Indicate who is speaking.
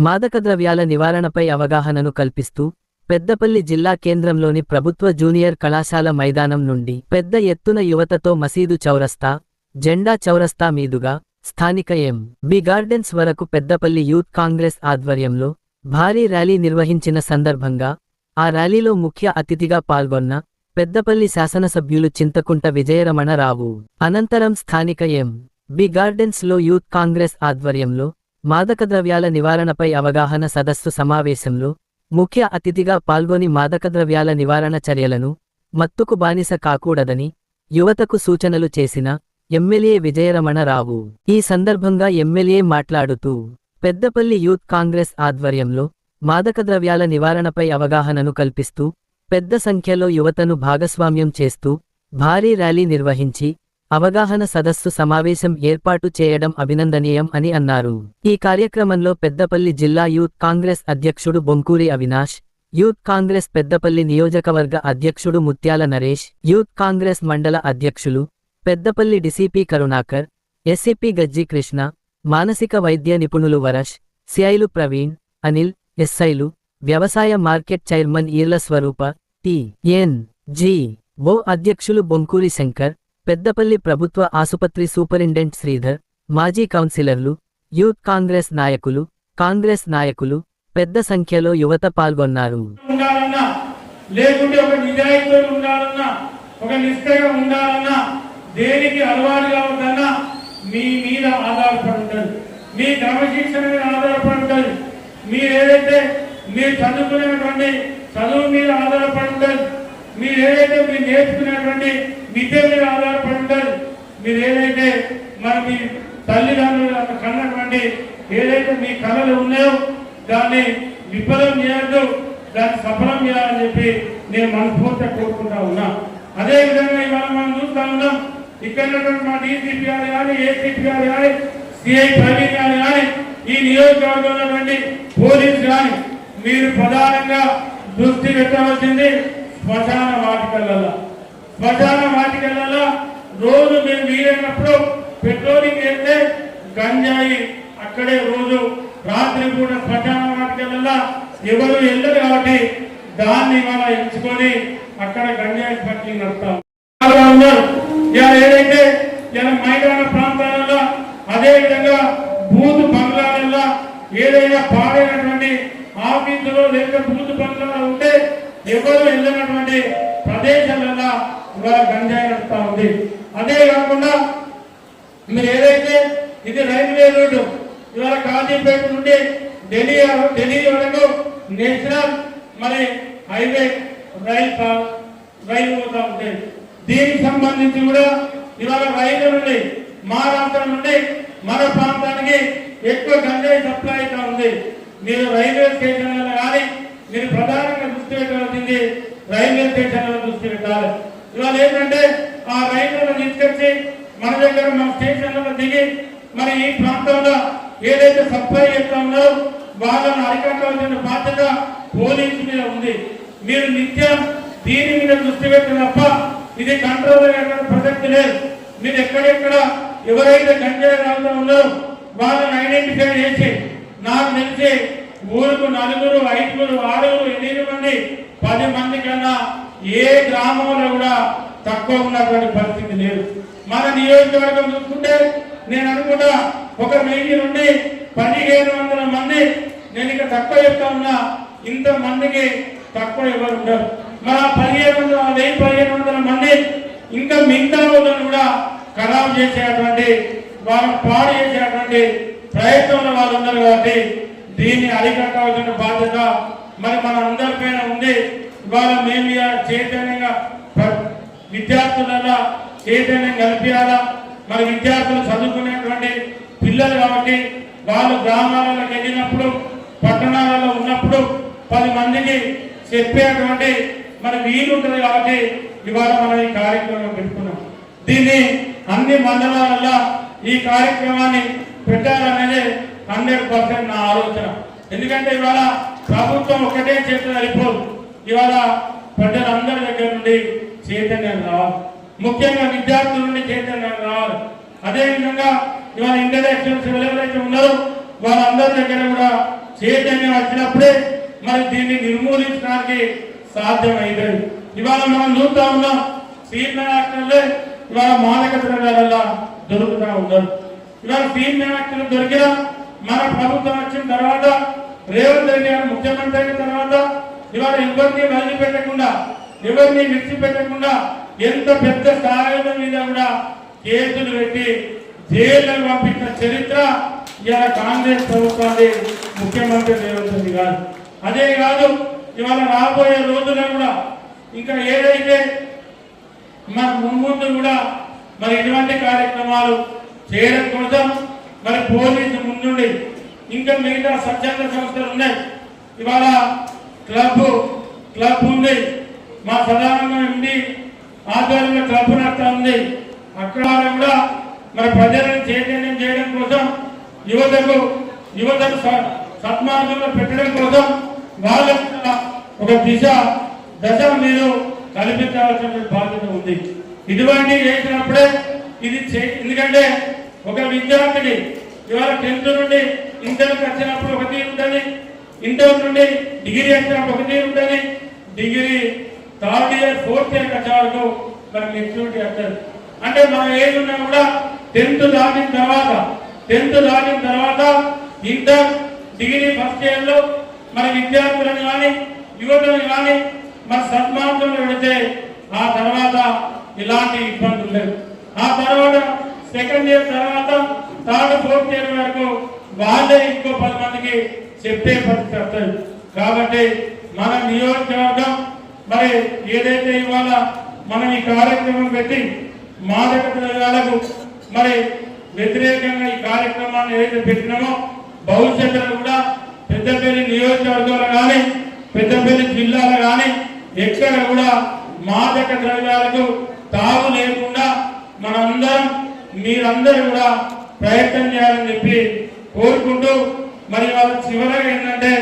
Speaker 1: మాదక ద్రవ్యాల నివారణపై అవగాహనను కల్పిస్తూ పెద్దపల్లి జిల్లా కేంద్రంలోని ప్రభుత్వ జూనియర్ కళాశాల మైదానం నుండి పెద్ద ఎత్తున యువతతో మసీదు చౌరస్తా జెండా చౌరస్తా మీదుగా స్థానిక ఎం. బి. గార్డెన్స్ వరకు పెద్దపల్లి యూత్ కాంగ్రెస్ ఆధ్వర్యంలో భారీ ర్యాలీ నిర్వహించిన సందర్భంగా ఆ ర్యాలీలో ముఖ్య అతిథిగా పాల్గొన్న పెద్దపల్లి శాసనసభ్యులు చింతకుంట విజయరమణరావు. అనంతరం స్థానిక ఎం. బి. గార్డెన్స్లో యూత్ కాంగ్రెస్ ఆధ్వర్యంలో మాదకద్రవ్యాల నివారణపై అవగాహన సదస్సు సమావేశంలో ముఖ్య అతిథిగా పాల్గొని మాదకద్రవ్యాల నివారణ చర్యలను మత్తుకు బానిస కాకూడదని యువతకు సూచనలు చేసిన ఎమ్మెల్యే విజయరమణ రావు ఈ సందర్భంగా ఎమ్మెల్యే మాట్లాడుతూ పెద్దపల్లి యూత్ కాంగ్రెస్ ఆధ్వర్యంలో మాదకద్రవ్యాల నివారణపై అవగాహనను కల్పిస్తూ పెద్ద సంఖ్యలో యువతను భాగస్వామ్యం చేస్తూ భారీ ర్యాలీ నిర్వహించి అవగాహన సదస్సు సమావేశం ఏర్పాటు చేయడం అభినందనీయం అని అన్నారు. ఈ కార్యక్రమంలో పెద్దపల్లి జిల్లా యూత్ కాంగ్రెస్ అధ్యక్షుడు బొంకూరి అవినాష్ యూత్ కాంగ్రెస్ పెద్దపల్లి నియోజకవర్గ అధ్యక్షుడు ముత్యాల నరేష్ యూత్ కాంగ్రెస్ మండల అధ్యక్షులు పెద్దపల్లి డిసిపి కరుణాకర్ ఎస్సిపి గజ్జి కృష్ణ మానసిక వైద్య నిపుణులు వరష్ సిఐలు ప్రవీణ్ అనిల్ ఎస్ఐలు వ్యవసాయ market chairman Eerla Swaroopa T N G O అధ్యక్షులు బొంకూరి శంకర్ పెద్దపల్లి ప్రభుత్వ ఆసుపత్రి సూపరింటెండెంట్ శ్రీధర్ మాజీ కౌన్సిలర్లు యూత్ కాంగ్రెస్ నాయకులు కాంగ్రెస్ నాయకులు పెద్ద సంఖ్యలో యువత పాల్గొన్నారు.
Speaker 2: లేకుంటే ఒక నిజాయితీతో ఉండాలన్నా ఒక నిష్ఠగా ఉండాలన్నా దేనికి మీ మీద ఆధారపడి ఉంటుంది మీ క్రమశిక్షణ మీద ఆధారపడి ఉంటుంది మీరు ఏదైతే మీరు చదువుకునేటువంటి చదువు మీద ఆధారపడి ఉంటుంది మీరు ఏదైతే మీరు నేర్చుకునేటువంటి విద్య మీద ఆధారపడి ఉంటుంది మీరు ఏదైతే మరి మీ తల్లిదండ్రులు కన్నటువంటి ఏదైతే మీ కళలు ఉన్నాయో దాన్ని విఫలం చేయద్దు దాన్ని సఫలం చేయాలని చెప్పి నేను మనస్ఫూర్తిగా కోరుకుంటా ఉన్నా. అదే విధంగా ఇవాళ మనం చూస్తా ఉన్నాం ఇక్కడ మా డీసీపీ గారు కానీ ఏసీపీ గారు కానీ సిఐ ప్రవీణ్ గారు కానీ ఈ నియోజకవర్గంలో పోలీసు కానీ మీరు ప్రధానంగా దృష్టి పెట్టవలసింది శ్మశాన వాటికలలో శ్మశాన వాటికలలో రోజు మేము వీలైనప్పుడు పెట్రోలింగ్ వెళ్తే గంజాయి అక్కడే రోజు రాత్రి పూట శ్మశాన వాటికలలో ఎవరు వెళ్ళరు కాబట్టి దాన్ని మనం ఎంచుకొని అక్కడ గంజాయి పట్టి నడతాం ఏదైతే ఇలా మైదాన ప్రాంతాలలో అదే విధంగా బూత్ బంగ్లాలలో ఏదైనా పాడైనటువంటి ఆఫీసులో లేక బూత్ బంగ్లాలో ఉంటే ఎవరు వెళ్ళినటువంటి ప్రదేశాలలో ఇవాళ గంజాయి నడుస్తూ ఉంది. అదే కాకుండా మీరు ఏదైతే ఇది రైల్వే రోడ్డు ఇవాళ కాజీపేట నుండి ఢిల్లీ ఢిల్లీ వరకు నేషనల్ మరి హైవే రైల్ రైలు పోతా ఉంటాయి దీనికి సంబంధించి కూడా ఇవాళ రైలు నుండి మా రాష్ట్రం నుండి మన ప్రాంతానికి ఎక్కువ గంజాయి సప్లై అవుతా ఉంది. మీరు రైల్వే స్టేషన్లలో కానీ మీరు ప్రధానంగా గుర్తు పెట్టవలసింది రైల్వే స్టేషన్లలో దృష్టి పెట్టాలి ఇవాళ ఏంటంటే ఆ రైళ్ళను తీసుకొచ్చి మన దగ్గర మన స్టేషన్లలో దిగి మరి ఈ ప్రాంతంలో ఏదైతే సప్లై చేస్తా ఉన్నారో వాళ్ళని అరికట్టవలసిన బాధ్యత పోలీసు మీద ఉంది. మీరు నిత్యం దీని మీద దృష్టి పెట్టిన తప్ప ఇది కంట్రోల్ అయ్యేటువంటి ప్రసక్తి లేదు. మీరు ఎక్కడెక్కడ ఎవరైతే గంజాయి రావడం ఉన్నారో వాళ్ళని ఐడెంటిఫై చేసి నాకు తెలిసి ఊరుకు నలుగురు ఐదుగురు ఆరుగురు ఎనిమిది మంది పది మంది కన్నా ఏ గ్రామంలో కూడా తక్కువ ఉన్నటువంటి పరిస్థితి లేదు. మన నియోజకవర్గం చూసుకుంటే నేను అనుకుంటా ఒక వెయ్యి నుండి పదిహేను వందల మంది నేను ఇక తక్కువ చెప్తా ఉన్నా ఇంత మందికి తక్కువ ఎవరు ఉండరు. మన పదిహేను వందల వెయ్యి పదిహేను వందల మంది ఇంకా మిగతా వాళ్ళని కూడా ఖరాబ్ చేసేటువంటి వాళ్ళని పాడు చేసేటువంటి ప్రయత్నంలో వాళ్ళు ఉన్నారు కాబట్టి దీన్ని అరికట్టవలసిన బాధ్యత మరి మన అందరిపైన ఉంది ఇవాళ మేము చైతన్యంగా విద్యార్థులలో చైతన్యం కల్పించాలా? మరి విద్యార్థులు చదువుకునేటువంటి పిల్లలు కాబట్టి వాళ్ళు గ్రామాలలో వెళ్ళినప్పుడు పట్టణాలలో ఉన్నప్పుడు పది మందికి చెప్పేటువంటి మరి వీలు ఉంటుంది కాబట్టి ఇవాళ మనం ఈ కార్యక్రమం పెట్టుకున్నాం. దీన్ని అన్ని మండలాలలో ఈ కార్యక్రమాన్ని పెట్టాలనేది హండ్రెడ్ పర్సెంట్ నా ఆలోచన. ఎందుకంటే ఇవాళ ప్రభుత్వం ఒకటే చేతులు అయిపోదు ఇవాళ ప్రజలందరి దగ్గర నుండి చైతన్యం రావాలి. ముఖ్యంగా విద్యార్థుల నుండి చైతన్యం రావాలి. అదేవిధంగా ఇవాళ ఇంటలెక్చువల్స్ ఎవరెవరైతే ఉన్నారో వాళ్ళందరి దగ్గర కూడా చైతన్యం వచ్చినప్పుడే మరి దీన్ని నిర్మూలించడానికి సాధ్యమైంది. ఇవాళ మనం చూస్తా ఉన్నాం ఫీల్డ్ యాక్టర్లే ఇవాళ మాదక ద్రవ్యాలలో దొరుకుతా ఉన్నారు. ఇవాళ ఫీల్డ్ యాక్టర్లు దొరికిన మన ప్రభుత్వం వచ్చిన తర్వాత రేవంత్ రెడ్డి గారు ముఖ్యమంత్రి అయిన తర్వాత ఇవాళ ఎవరిని వదిలిపెట్టకుండా ఎవరిని విడిచిపెట్టకుండా ఎంత పెద్ద స్థాయిల మీద కూడా కేసులు పెట్టి జైళ్ళకు పంపించిన చరిత్ర ఇవాళ కాంగ్రెస్ ప్రభుత్వాన్ని ముఖ్యమంత్రి రేవంత్ రెడ్డి గారు. అదే కాదు ఇవాళ రాబోయే రోజుల్లో కూడా ఇంకా ఏదైతే మన ముందు కూడా మరి ఇటువంటి కార్యక్రమాలు చేయడం కోసం మరి పోలీసు ముందుండి ఇంకా మిగతా స్వచ్ఛంద సంస్థలు ఉన్నాయి. ఇవాళ క్లబ్ క్లబ్ ఉంది. మా ప్రధానంగా ఉండి ఆధ్వర్యంలో క్లబ్ నడుతా ఉంది. అక్కడ కూడా మరి ప్రజలను చైతన్యం చేయడం కోసం యువతకు యువతకు స- పెట్టడం కోసం వాళ్ళ ఒక దిశ దశ మీరు కల్పించాల్సిన బాధ్యత ఉంది. ఇటువంటి చేసినప్పుడే ఇది చే- ఎందుకంటే ఒక విద్యార్థిని ఇవాళ టెన్త్ నుండి ఇంటర్కి వచ్చినప్పుడు ఒకటి ఉంటుంది. ఇంటర్ నుండి డిగ్రీ వచ్చినప్పుడు ఒకటి ఉంటుంది. Degree third year fourth year వచ్చేవరకు మనకి మరి మెచ్యూరిటీ వస్తుంది అంటే మనం ఏజ్ ఉన్నా కూడా టెన్త్ దాటిన తర్వాత టెన్త్ దాటిన తర్వాత ఇంటర్ డిగ్రీ ఫస్ట్ ఇయర్లో మన విద్యార్థులను కానీ యువతను కానీ మన సన్మార్గంలో పెడితే ఆ తర్వాత ఇలాంటి ఇబ్బందులు లేవు. ఆ తర్వాత సెకండ్ ఇయర్ తర్వాత థర్డ్ ఫోర్త్ ఇయర్ వరకు వాళ్ళే ఇంకో పది మందికి చెప్పే పరిస్థితి కాబట్టి మన నియోజకవర్గం మరి ఏదైతే ఇవాళ మనం ఈ కార్యక్రమం పెట్టి మాదక ద్రవ్యాలకు మరి వ్యతిరేకంగా ఈ కార్యక్రమాన్ని ఏదైతే పెట్టినామో భవిష్యత్తులో కూడా పెద్దపల్లి నియోజకవర్గంలో కానీ పెద్దపల్లి జిల్లాలో కానీ ఎక్కడ కూడా మాదక ద్రవ్యాలకు తావు లేకుండా మనందరం మీరందరూ కూడా ప్రయత్నం చేయాలని చెప్పి కోరుకుంటూ మరి వాళ్ళు చివరగా ఏంటంటే